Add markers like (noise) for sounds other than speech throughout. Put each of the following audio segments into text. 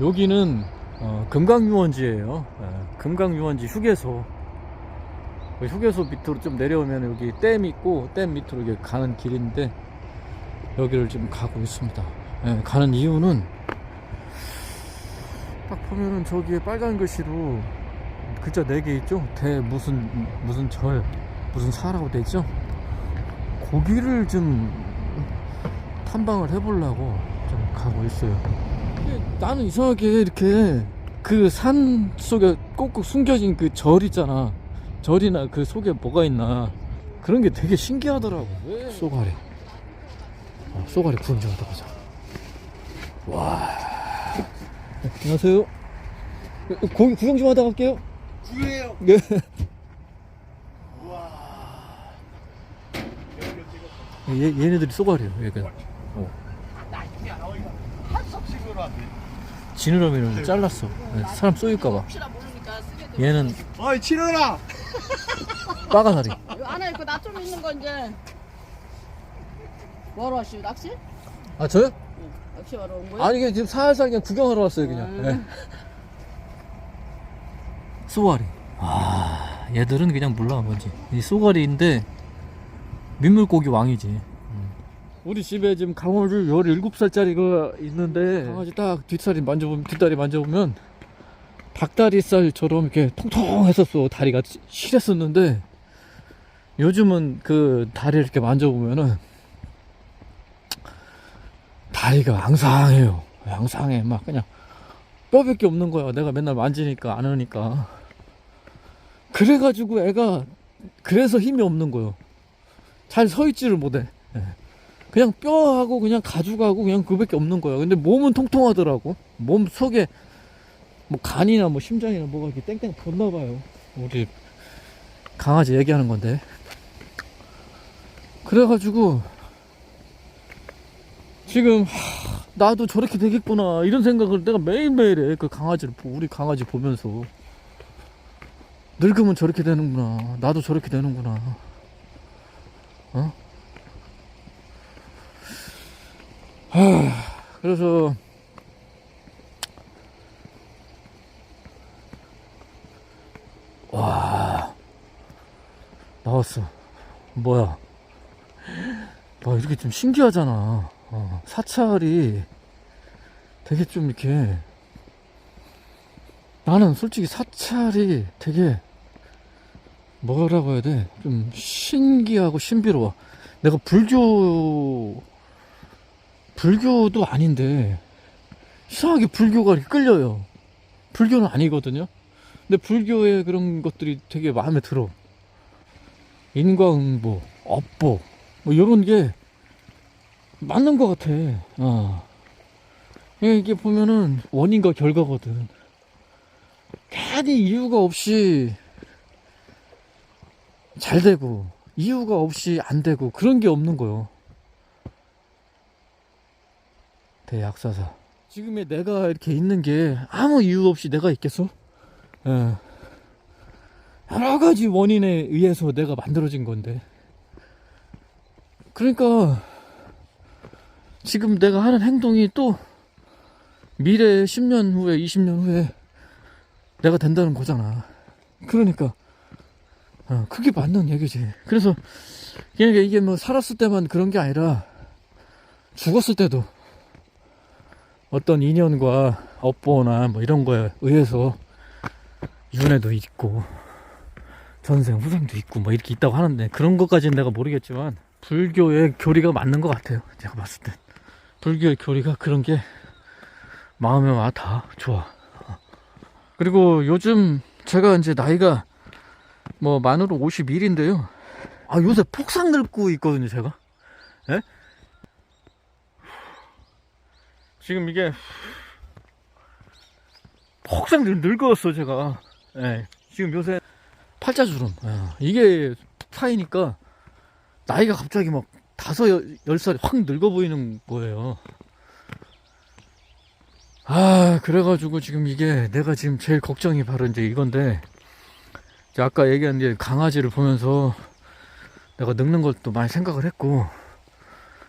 여기는 어, 금강유원지예요. 예, 금강유원지 휴게소. 그 휴게소 밑으로 좀 내려오면 여기 댐 있고 댐 밑으로 이렇게 가는 길인데 여기를 지금 가고 있습니다. 예, 가는 이유는 딱 보면은 저기에 빨간 글씨로 글자 네개 있죠. 대 무슨 무슨 절 무슨 사라고 되죠. 고기를 좀 탐방을 해보려고 좀 가고 있어요. 나는 이상하게 이렇게 그 산 속에 꼭꼭 숨겨진 그 절 있잖아. 절이나 그 속에 뭐가 있나 그런 게 되게 신기하더라고. 왜? 쏘가리. 어, 쏘가리 구경 좀 하다 가자. 와. 네, 안녕하세요. 어, 고기 구경 좀 하다 갈게요. 구해요. 네. 얘, 얘네들이 쏘가리예요. 얘가. 한 석씩으로 안 돼. 지느러미를 잘랐어. 네, 사람 쏘일까봐. 혹시나 모르니까 쓰게 돼. 얘는 어이 치러라. 빠가사리. 이거 안에 그 놔좀 있는 거 이제 뭐하러 왔어요? 낚시? 아 저요? 응. 낚시 하러 온 거야? 아니 그냥 지금 살살 그냥 구경하러 왔어요 그냥. 음. 네. 쏘가리. 아 얘들은 그냥 몰라 뭔지. 이 쏘가리인데 민물고기 왕이지. 음. 우리 집에 지금 강아지 17살짜리가 있는데 강아지 딱 뒷살이 만져보면 뒷다리 만져보면 닭다리살처럼 이렇게 통통했었어. 다리가 시- 실했었는데 요즘은 그 다리를 이렇게 만져보면은 다리가 앙상해요. 앙상해. 막 그냥 뼈밖에 없는 거야. 내가 맨날 만지니까 안 하니까. 그래가지고 애가 그래서 힘이 없는 거요. 잘 서 있지를 못해. 예. 그냥 뼈하고 그냥 가죽하고 그냥 그밖에 없는 거야. 근데 몸은 통통하더라고. 몸 속에 뭐 간이나 뭐 심장이나 뭐가 이렇게 땡땡 뒀나 봐요. 우리 강아지 얘기하는 건데. 그래가지고 지금 하, 나도 저렇게 되겠구나. 이런 생각을 내가 매일매일 해. 그 강아지를 보- 우리 강아지 보면서. 늙으면 저렇게 되는구나. 나도 저렇게 되는구나 하, 그래서 와 나왔어 뭐야 와 이렇게 좀 신기하잖아 어, 사찰이 되게 좀 이렇게 나는 솔직히 사찰이 되게 뭐라고 해야 돼? 좀 신기하고 신비로워. 내가 불교 불교도 아닌데 이상하게 불교가 끌려요. 불교는 아니거든요. 근데 불교의 그런 것들이 되게 마음에 들어. 인과응보, 업보, 뭐 이런 게 맞는 것 같아. 어. 이게 보면은 원인과 결과거든. 괜히 이유가 없이 잘 되고, 이유가 없이 안 되고, 그런 게 없는 거요. 대약사사. 지금의 내가 이렇게 있는 게 아무 이유 없이 내가 있겠어? 예. 여러 가지 원인에 의해서 내가 만들어진 건데. 그러니까, 지금 내가 하는 행동이 또 미래 10년 후에 20년 후에 내가 된다는 거잖아. 그러니까 어, 그게 맞는 얘기지. 그래서 그러니까 이게 뭐 살았을 때만 그런 게 아니라 죽었을 때도 어떤 인연과 업보나 뭐 이런 거에 의해서 윤회도 있고 전생 후생도 있고 뭐 이렇게 있다고 하는데 그런 것까지는 내가 모르겠지만 불교의 교리가 맞는 것 같아요. 제가 봤을 때 불교의 교리가 그런 게 마음에 와 다 좋아. 그리고 요즘 제가 이제 나이가 뭐 만으로 51인데요. 아 요새 폭삭 늙고 있거든요, 제가. 예? 지금 이게 폭삭 늙- 늙었어, 제가. 예. 지금 요새 팔자주름. 예. 이게 파이니까 나이가 갑자기 막 다섯 여- 열 살이 확 늙어 보이는 거예요. 아, 그래가지고 지금 이게 내가 지금 제일 걱정이 바로 이제 이건데, 이제 아까 얘기한 이제 강아지를 보면서 내가 늙는 걸또 많이 생각을 했고,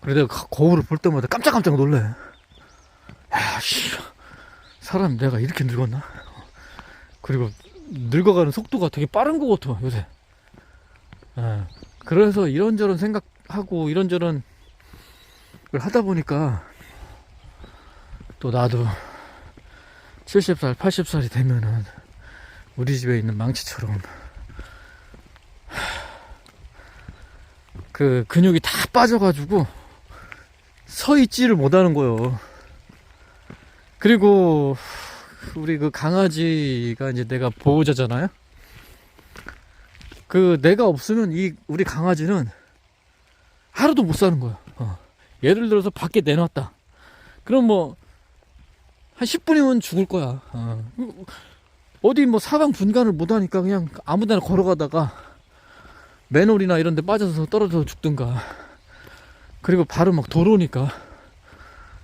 그래 내가 가- 거울을 볼 때마다 깜짝깜짝 놀래. 야, 씨. 사람 내가 이렇게 늙었나? 그리고 늙어가는 속도가 되게 빠른 것 같아 요새. 예. 그래서 이런저런 생각하고 이런저런 걸 하다 보니까 또 나도 70살, 80살이 되면은 우리 집에 있는 망치처럼 그 근육이 다 빠져가지고 서 있지를 못하는 거요. 그리고 우리 그 강아지가 이제 내가 보호자잖아요. 그 내가 없으면 이 우리 강아지는 하루도 못 사는 거야. 어. 예를 들어서 밖에 내놨다. 그럼 뭐 한 10분이면 죽을 거야. 어. 어디 뭐 사방 분간을 못 하니까 그냥 아무 데나 걸어가다가 맨홀이나 이런 데 빠져서 떨어져 죽든가. 그리고 바로 막 도로니까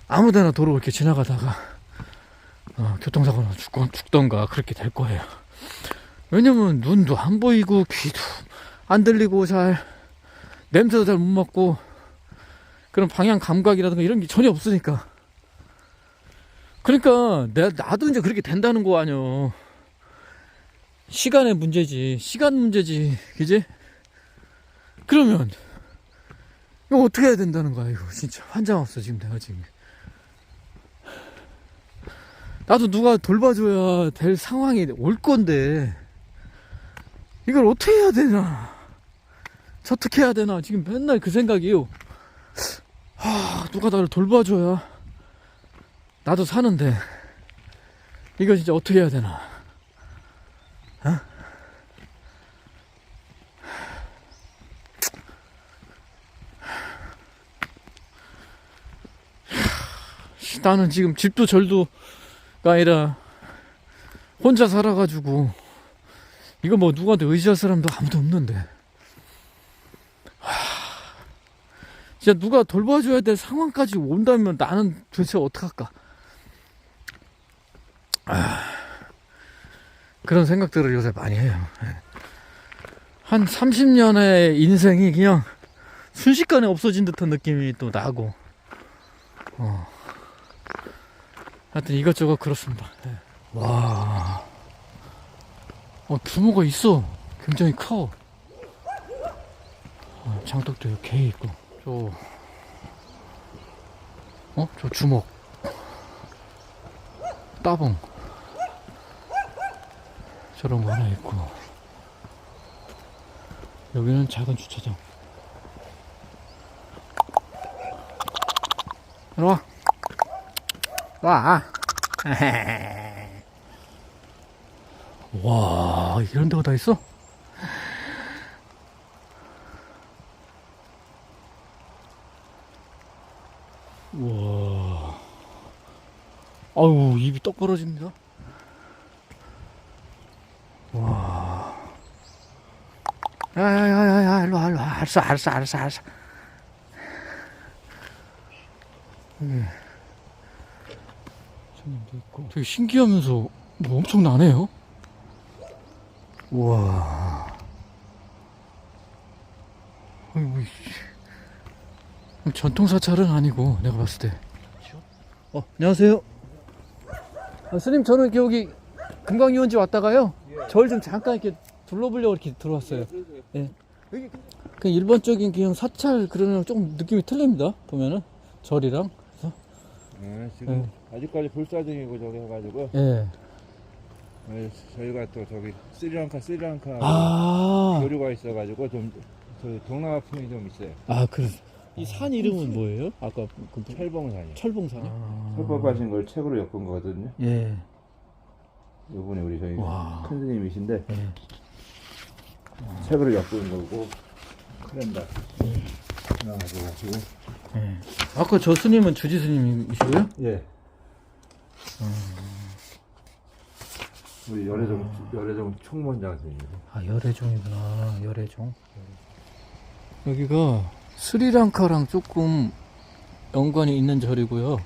아무 데나 도로 이렇게 지나가다가 어, 교통사고 나 죽, 죽던가 그렇게 될 거예요. 왜냐면 눈도 안 보이고 귀도 안 들리고 잘 냄새도 잘 못 맡고 그런 방향 감각이라든가 이런 게 전혀 없으니까. 그러니까 내가 나도 이제 그렇게 된다는 거 아니야 시간의 문제지. 시간 문제지. 그지? 그러면 이거 어떻게 해야 된다는 거야 이거? 진짜 환장 왔어 지금 내가 지금 나도 누가 돌봐줘야 될 상황이 올 건데. 이걸 어떻게 해야 되나? 어떻게 해야 되나? 지금 맨날 그 생각이에요. 하 누가 나를 돌봐줘야 나도 사는데. 이거 진짜 어떻게 해야 되나? 어? 나는 지금 집도 절도가 아니라 혼자 살아가지고 이거 뭐 누구한테 의지할 사람도 아무도 없는데 하, 진짜 누가 돌봐줘야 될 상황까지 온다면 나는 도대체 어떡할까 아, 그런 생각들을 요새 많이 해요 예. 한 30년의 인생이 그냥 순식간에 없어진 듯한 느낌이 또 나고 어. 하여튼 이것저것 그렇습니다. 네. 와. 어, 규모가 있어. 굉장히 커. 어, 장독도 이렇게 있고. 저, 어? 저 주먹. 따봉. 저런 거 하나 있고. 여기는 작은 주차장. 이리 와. 와. (laughs) 와, 이런 데가 다 있어? 와. 아유, 입이 떡 벌어집니다. 와. 야, 야, 야, 야, 야, 일로 와, 일로 와. 알았어, 알았어, 알았어, 알았어. 손님도 있고. 되게 신기하면서 뭐 엄청 나네요. 우와. 아이고 이- 전통사찰은 아니고 내가 봤을 때. 어, 안녕하세요. 아, 스님 저는 여기 금강유원지 왔다가요. 절 좀 잠깐 이렇게 둘러보려고 이렇게 들어왔어요. 예. 그냥 일반적인 그냥 사찰 그런 거랑 조금 느낌이 틀립니다 보면은. 절이랑 네, 지금 아직까지 불사중이고 저기 해가지고 예. 네, 저희가 또 저기 스리랑카 스리랑카 아, 교류가 있어가지고 좀 저희 동남아풍이 좀 있어요. 아, 그래. 이산 이름은 뭐예요? 아까 그 철봉산이요. 철봉산이요? 아. 설법하신 걸 책으로 엮은 거거든요. 예. 요번에 우리 저희 와. 큰 스님이신데 예. 책으로 엮은 거고 크랜다. 나가지고 예. 아까 저 스님은 주지 스님이시고요? 예. 우리 열애정 열애정 총무원장 스님이요. 아, 열애종이구나. 열애종. 여기가 스리랑카랑 조금 연관이 있는 절이고요.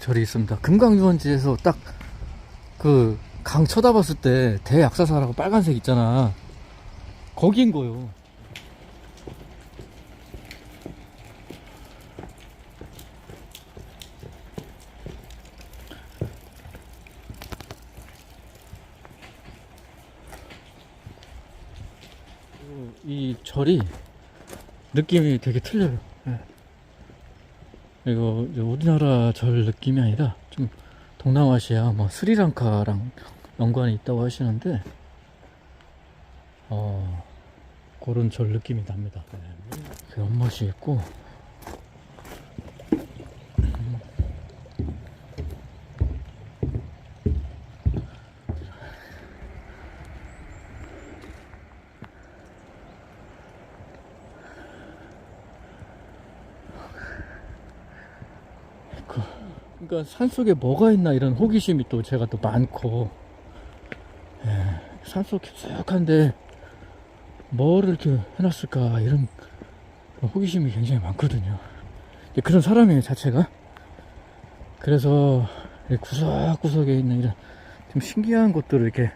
절이 있습니다. 금강유원지에서 딱 그 강 쳐다봤을 때 대약사사라고 빨간색 있잖아. 거긴 거요. 이 절이 느낌이 되게 틀려요. 예. 이거 우리나라 절 느낌이 아니라 좀 동남아시아 뭐 스리랑카랑 연관이 있다고 하시는데 어 그런 절 느낌이 납니다. 네. 그 연못이 있고 그러니까 산속에 뭐가 있나 이런 호기심이 또 제가 또 많고. 예, 산속 깊숙한데 뭐를 이렇게 해놨을까 이런 호기심이 굉장히 많거든요. 그런 사람이에요 자체가. 그래서 이 구석구석에 있는 이런 좀 신기한 곳들을 이렇게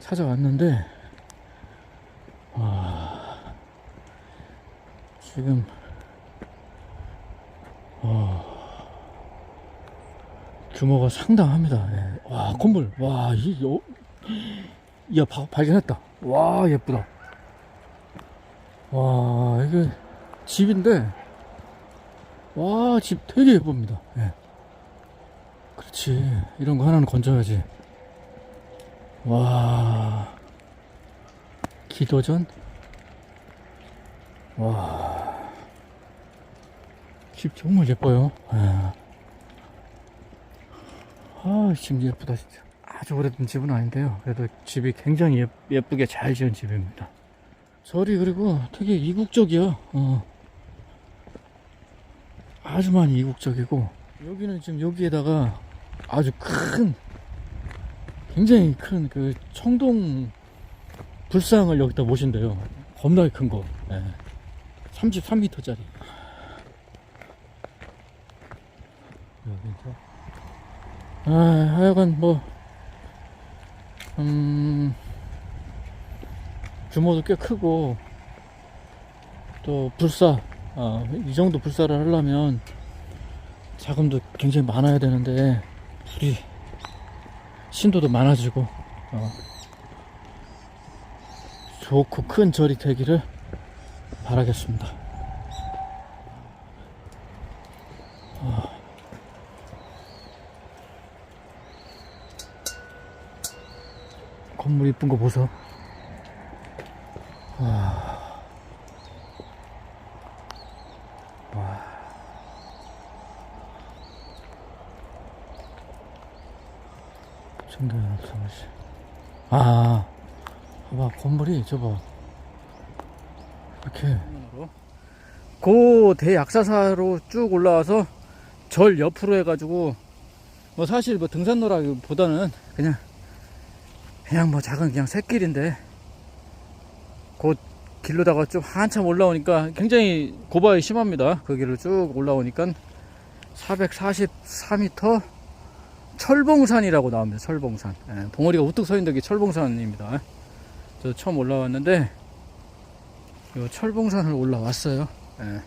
찾아왔는데 와 지금 어, 규모가 상당합니다. 예. 와, 건물. 와, 이, 여, 야, 바, 발견했다. 와, 예쁘다. 와, 이게 집인데, 와, 집 되게 예쁩니다. 예. 그렇지. 이런 거 하나는 건져야지. 와, 기도전? 와, 집 정말 예뻐요. 예. 아, 집 예쁘다, 진짜. 아주 오래된 집은 아닌데요. 그래도 집이 굉장히 예, 예쁘게 잘 지은 집입니다. 절이 그리고 되게 이국적이야. 어. 아주 많이 이국적이고, 여기는 지금 여기에다가 아주 큰, 굉장히 큰 그 청동 불상을 여기다 모신대요. 겁나게 큰 거. 예. 33m짜리. 여기 이제 아, 하여간 뭐, 음, 규모도 꽤 크고, 또 불사, 아, 이 정도 불사를 하려면 자금도 굉장히 많아야 되는데, 불이, 신도도 많아지고, 어, 좋고 큰 절이 되기를 바라겠습니다. 건물 이쁜 거 보소. 와. 와. 청계연 사무실. 아. 봐봐, 건물이, 저봐. 이렇게. 고 대약사사로 쭉 올라와서 절 옆으로 해가지고, 뭐 사실 뭐 등산로라기보다는 그냥 그냥 뭐 작은 그냥 샛길인데 곧 길로다가 좀 한참 올라오니까 굉장히 고바이 심합니다. 그 길을 쭉 올라오니까 444m 철봉산이라고 나옵니다. 철봉산. 예, 봉우리가 우뚝 서 있는 게 철봉산입니다. 저 처음 올라왔는데 이 철봉산을 올라왔어요. 예.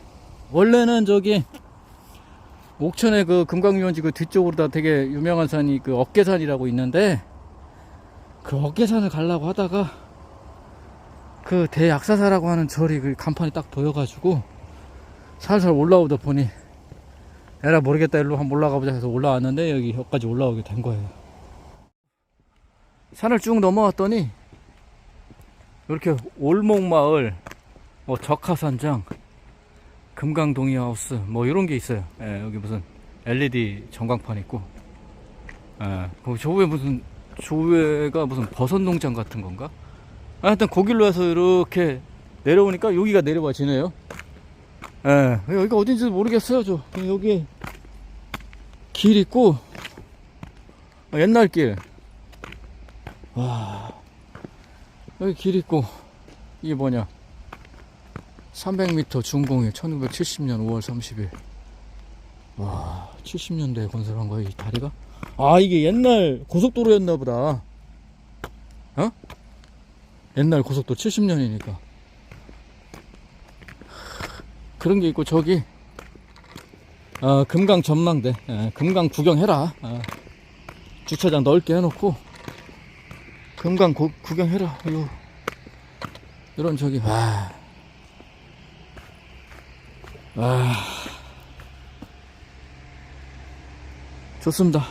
원래는 저기 옥천의 그 금강유원지 그 뒤쪽으로 다 되게 유명한 산이 그 어깨산이라고 있는데 그 어깨산을 가려고 하다가 그 대약사사라고 하는 절이 그 간판이 딱 보여가지고 살살 올라오다 보니 에라 모르겠다 일로 한번 올라가 보자 해서 올라왔는데 여기 여기까지 올라오게 된 거예요. 산을 쭉 넘어왔더니 이렇게 올목마을 뭐 적하산장 금강동이 하우스 뭐 이런 게 있어요. 예, 여기 무슨 LED 전광판 있고. 예, 그 저후에 무슨 조회가 무슨 버섯 농장 같은 건가? 아, 하여튼 거길로 해서 이렇게 내려오니까 여기가 내려와지네요. 예, 여기가 어딘지 모르겠어요, 저. 여기 길 있고, 아, 옛날 길. 와, 여기 길 있고, 이게 뭐냐. 300m 준공이 1970년 5월 30일. 와, 70년대에 건설한 거예요, 이 다리가? 아, 이게 옛날 고속도로였나 보다. 어? 옛날 고속도로 70년이니까. 그런 게 있고, 저기, 어, 금강 전망대. 예, 금강 구경해라. 어, 주차장 넓게 해놓고, 금강 고- 구경해라. 요, 이런 저기, 와. 와. 좋습니다.